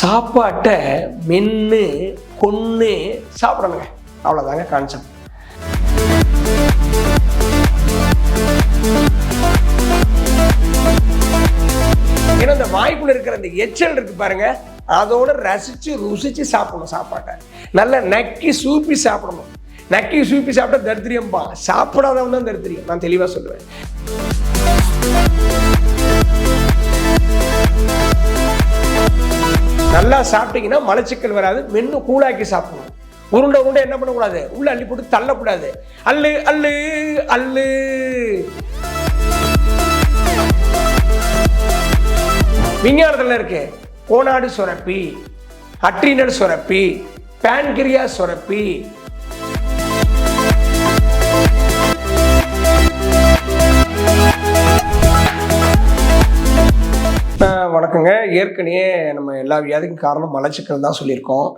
சாப்பாட்டை மென்று கொன்று சாப்பிடணுங்க. அவ்வளோதாங்க கான்செப்ட் ஏன்னா இந்த வாய்ப்புல இருக்கிற அந்த எச்சல் இருக்கு பாருங்க. அதோட ரசிச்சு ருசிச்சு சாப்பிடணும் சாப்பாட்டை. நல்லா நக்கி சூப்பி சாப்பிடணும். நக்கி சூப்பி சாப்பிட்டா தரித்திரியம்பா. சாப்பிடாதவன் தான் தரித்திரியம். நான் தெளிவா சொல்லுவேன். நல்லா சாப்பிட்டீங்கன்னா மலச்சிக்கல் வராது மென்னு கூழாக்கி சாப்பிடணும். உருண்டை உருண்டை என்ன பண்ணக்கூடாது? உள்ள அள்ளி போட்டு தள்ளக்கூடாது. அல்லு அல்லு அல்லு விஞ்ஞானத்தில் இருக்கு கோனாடு சுரப்பி அட்ரினல் சுரப்பி பேன்கிரியா சுரப்பி வணக்கங்க ஏற்கனவே நம்ம எல்லா வியாதிக்கும் காரணம் மலச்சிக்கல் தான் சொல்லியிருக்கோம்.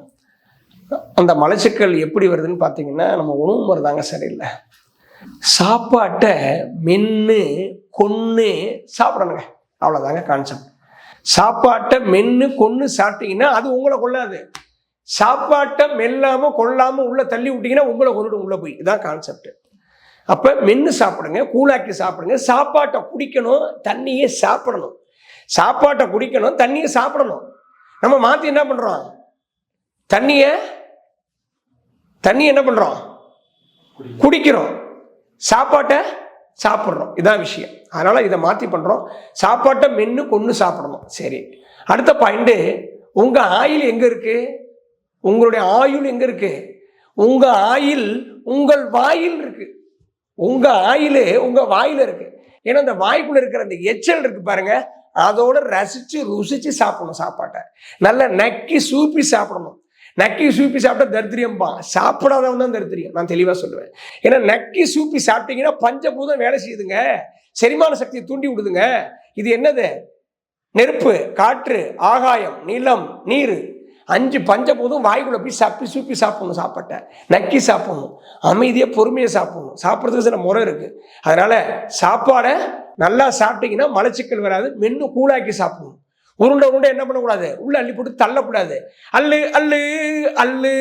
அந்த மலச்சிக்கல் எப்படி வருதுன்னு பார்த்தீங்கன்னா நம்ம உணவு முறை தாங்க சரியில்லை. சாப்பாட்டை மென்று கொன்று சாப்பிடணுங்க. அவ்வளோதாங்க கான்செப்ட் சாப்பாட்டை மென்று கொன்று சாப்பிட்டீங்கன்னா அது உங்களை கொள்ளாது. சாப்பாட்டை மெல்லாமல் கொள்ளாமல் உள்ளே தள்ளி விட்டீங்கன்னா உங்களை கொண்டுட்டு உள்ளே போய். இதான் கான்செப்ட் அப்போ மென்று சாப்பிடுங்க கூழாக்கி சாப்பிடுங்க. சாப்பாட்டை குடிக்கணும் தண்ணியே சாப்பிடணும். சாப்பாட்டை குடிக்கணும் தண்ணியை சாப்பிடணும். நம்ம மாற்றி என்ன பண்ணுறோம் தண்ணியை தண்ணி என்ன பண்ணுறோம் குடிக்கிறோம். சாப்பாட்டை சாப்பிட்றோம். இதான் விஷயம். அதனால் இதை மாற்றி பண்ணுறோம் சாப்பாட்டை மென்று கொன்று சாப்பிடணும். சரி. அடுத்த பாயிண்ட்டு உங்கள் ஆயில் எங்கே இருக்குது உங்களுடைய ஆயுள் எங்கே இருக்குது உங்கள் ஆயில் உங்கள் வாயில் இருக்குது உங்கள் ஆயில் உங்கள் வாயில் இருக்குது ஏன்னா அந்த வாய்க்குள்ளே இருக்கிற அந்த எச்சல் இருக்குது பாருங்கள் அதோட ரசித்து ருசித்து சாப்பிடணும் சாப்பாட்டை. நல்லா நக்கி சூப்பி சாப்பிடணும். நக்கி சூப்பி சாப்பிட்டா தரித்திரியம்பா. சாப்பிடாதவன் தான் தரித்திரியம். நான் தெளிவாக சொல்லுவேன். ஏன்னா நக்கி சூப்பி சாப்பிட்டீங்கன்னா பஞ்சபூதம் வேலை செய்யுதுங்க. செரிமான சக்தியை தூண்டி விடுதுங்க. இது என்னது? நெருப்பு காற்று ஆகாயம் நிலம் நீர். அஞ்சு பஞ்சபூதம் வாய்க்குள்ள போய் சப்பி சூப்பி சாப்பிடணும் சாப்பாட்டை. நக்கி சாப்பிடணும். அமைதியாக பொறுமையாக சாப்பிடணும். சாப்பிட்றதுக்கு சில முறை இருக்குது அதனால சாப்பாடை நல்லா சாப்பிட்டீங்கன்னா மலச்சிக்கல் வராது மென்னு கூழாக்கி சாப்பிடணும். உருண்டை உருண்டை என்ன பண்ணக்கூடாது? உள்ள அள்ளி போட்டு தள்ளக்கூடாது. அல்லு அல்லு அல்லு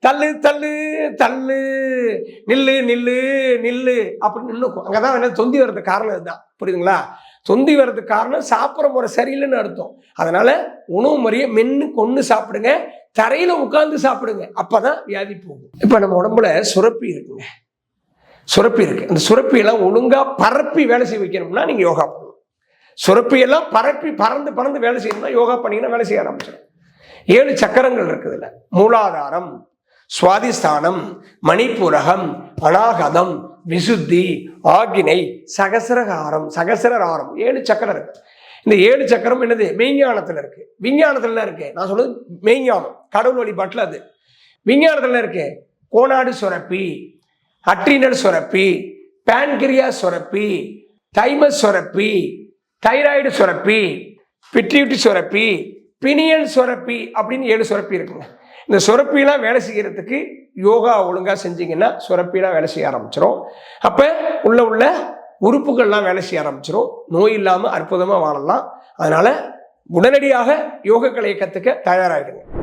தள்ளு தள்ளு தள்ளு. நில்லு நில்லு நில்லு. அப்படின்னு அங்கே தான் என்ன தொந்தி வர்றது காரணம் இதுதான். புரியுதுங்களா? தொந்தி வர்றதுக்கு காரணம் சாப்பிட்ற முறை சரியில்லைன்னு அர்த்தம். அதனால உணவு முறையை மென்று கொண்டு சாப்பிடுங்க. தரையில் உட்காந்து சாப்பிடுங்க. அப்போ தான் வியாதி போகும். இப்போ நம்ம உடம்புல சுரப்பி இருக்குங்க. சுரப்பி இருக்கு. அந்த சுரப்பியெல்லாம் ஒழுங்கா பரப்பி வேலை செய்ய வைக்கணும்னா நீங்க யோகா பண்ணணும். சுரப்பியெல்லாம் பரப்பி பறந்து பறந்து வேலை செய்யணும்னா யோகா பண்ணீங்கன்னா வேலை செய்ய ஆரம்பிச்சிடும். ஏழு சக்கரங்கள் இருக்குதுல்ல மூலாதாரம் சுவாதிஸ்தானம் மணிப்புரகம் அனாகதம் விசுத்தி ஆகினை சகசரகாரம் சகசரகாரம் ஏழு சக்கரம் இருக்கு. இந்த ஏழு சக்கரம் என்னது? மெய்ஞானத்தில் இருக்கு. விஞ்ஞானத்துல இருக்கு? நான் சொல்றது மெய்ஞானம். கடவுள் வழிபாட்டில் அது. விஞ்ஞானத்துல இருக்கு? கோனாடு சுரப்பி. அட்ரினல் சுரப்பி பேன்கிரியா சுரப்பி தைமஸ் சுரப்பி தைராய்டு சுரப்பி பிட்ரியூட்டி சுரப்பி பினியல் சுரப்பி அப்படின்னு ஏழு சுரப்பி இருக்குங்க. இந்த சுரப்பிலாம் வேலை செய்யறதுக்கு யோகா ஒழுங்காக செஞ்சீங்கன்னா சுரப்பிலாம் வேலை செய்ய ஆரம்பிச்சிடும் அப்போ உள்ள உள்ள உறுப்புகள்லாம் வேலை செய்ய ஆரம்பிச்சிடும் நோய் இல்லாமல் அற்புதமாக வாழலாம். அதனால் உடனடியாக யோகக்கலையை கலையை கற்றுக்க தயாராகிடுங்க